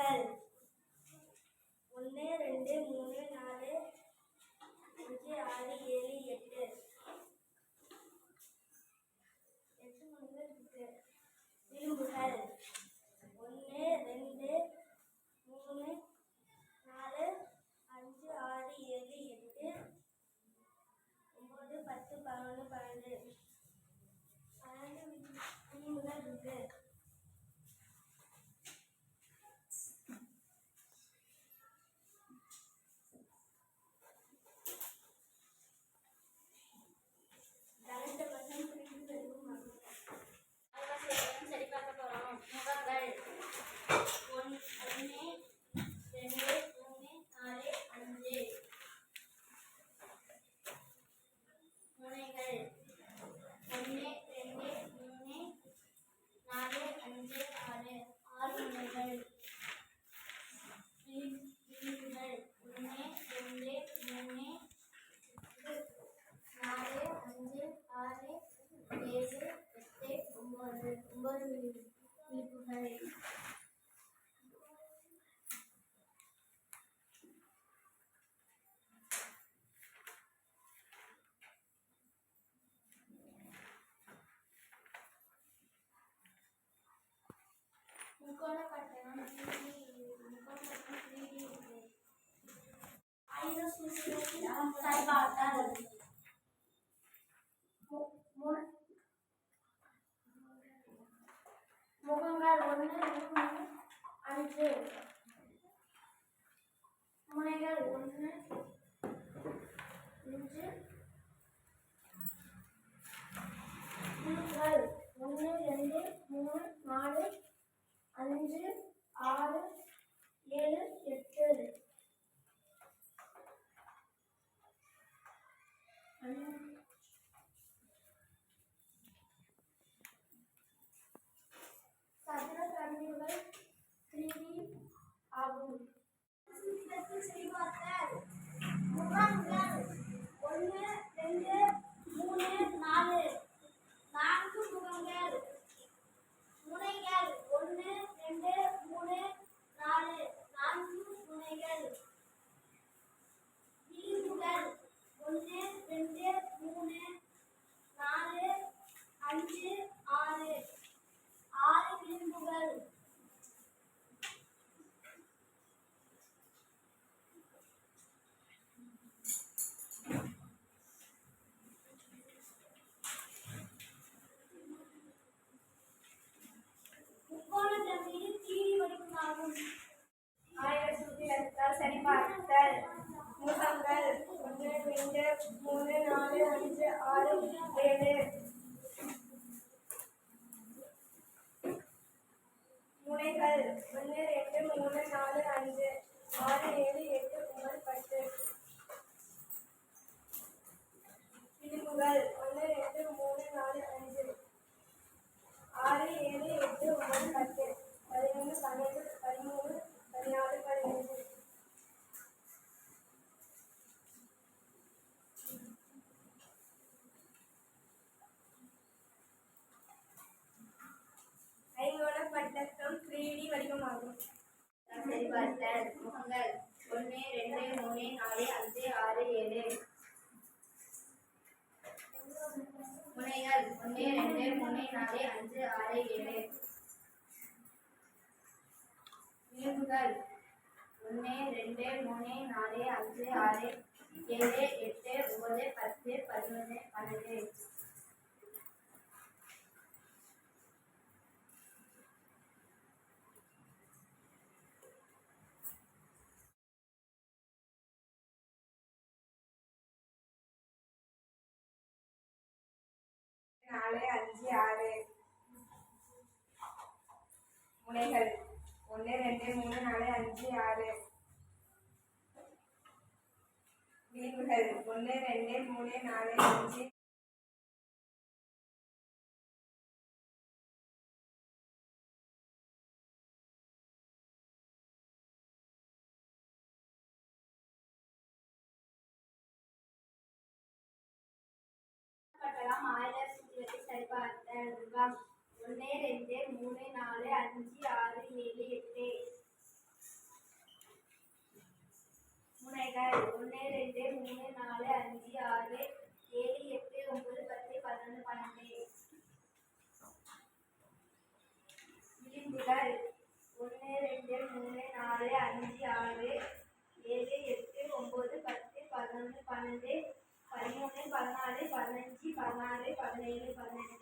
எண்கள் ஒன்று ரெண்டு மூணு நாலு அஞ்சு ஆறு ஏழு எட்டு. எட்டு மணிகள் இருக்கு. விளிம்புகள் ஒன்று ரெண்டு மூணு நாலு அஞ்சு ஆறு ஏழு எட்டு. ஒம்பது பத்து பதினொன்று பன்னெண்டு. முகங்கள் ஒன்று மூணு அஞ்சு முனைகள் ஒன்று அஞ்சு முனைகள் ஒன்று ரெண்டு மூணு நாலு அஞ்சு ஆறு ஏழு எட்டு சதுர கருவிகள் ஆகும். செய்வார்கள் முகாம்கள் ஒன்று ரெண்டு மூணு நாலு நான்கு முகங்கள் முனைகள் ஒன்று ரெண்டு மூணு நாலு நான்கு முனைகள் விளிம்புகள் ஒன்று ரெண்டு மூணு நாலு அஞ்சு ஆறு ஆறு விளிம்புகள் முக்கோண ஜமீனில் தீடி வடிவமாகும் ஆயிரம் சுற்றி எடுத்தால் சரிபார்த்தல் முகங்கள் ஒன்று ரெண்டு மூணு நாலு அஞ்சு ஆறு ஏழு முனைகள் ஒன்று ரெண்டு மூணு நாலு அஞ்சு ஆறு ஏழு எட்டு ஒன்பது பத்து விளிம்புகள் ஒன்று ரெண்டு மூணு நாலு அஞ்சு ஆறு ஏழு எட்டு ஒன்பது பத்து பதினொன்று பன்னெண்டு பதிமூணு பதினாலு பட்டக்கம் வடிவமாகும். சரிபார்த்தல் முகங்கள் ஒன்று ரெண்டு மூணு நாலு அஞ்சு ஆறு ஏழு. முனைகள் ஒன்று ரெண்டு மூணு நாலு அஞ்சு ஆறு ஏழு. விளிம்புகள் ஒன்று ரெண்டு மூணு நாலு அஞ்சு ஆறு ஏழு எட்டு ஒன்பது பத்து பதினொன்று பன்னெண்டு. நாலு அஞ்சு ஆறு. முனைகள். ஒன்று ரெண்டு மூணு நாலு அஞ்சு ஆறு. விளிம்புகள் ஒன்று ரெண்டு மூணு நாலு அஞ்சு. பட்டலாம் ஆயிரத்தி சரிபார்த்தல் ஒன்று ரெண்டு மூணு நாலு அஞ்சு ஆறு ஏழு எட்டு. முனைகள் ஒன்று ரெண்டு மூணு நாலு அஞ்சு ஆறு ஏழு எட்டு ஒன்பது பத்து பதினொன்று பன்னெண்டு. விளிம்புகள் ஒன்று ரெண்டு மூணு நாலு அஞ்சு ஆறு ஏழு எட்டு ஒம்பது பத்து பதினொன்று பன்னெண்டு. பதிமூணு பதினாலு பதினஞ்சு பதினாறு பதினேழு பதினெட்டு.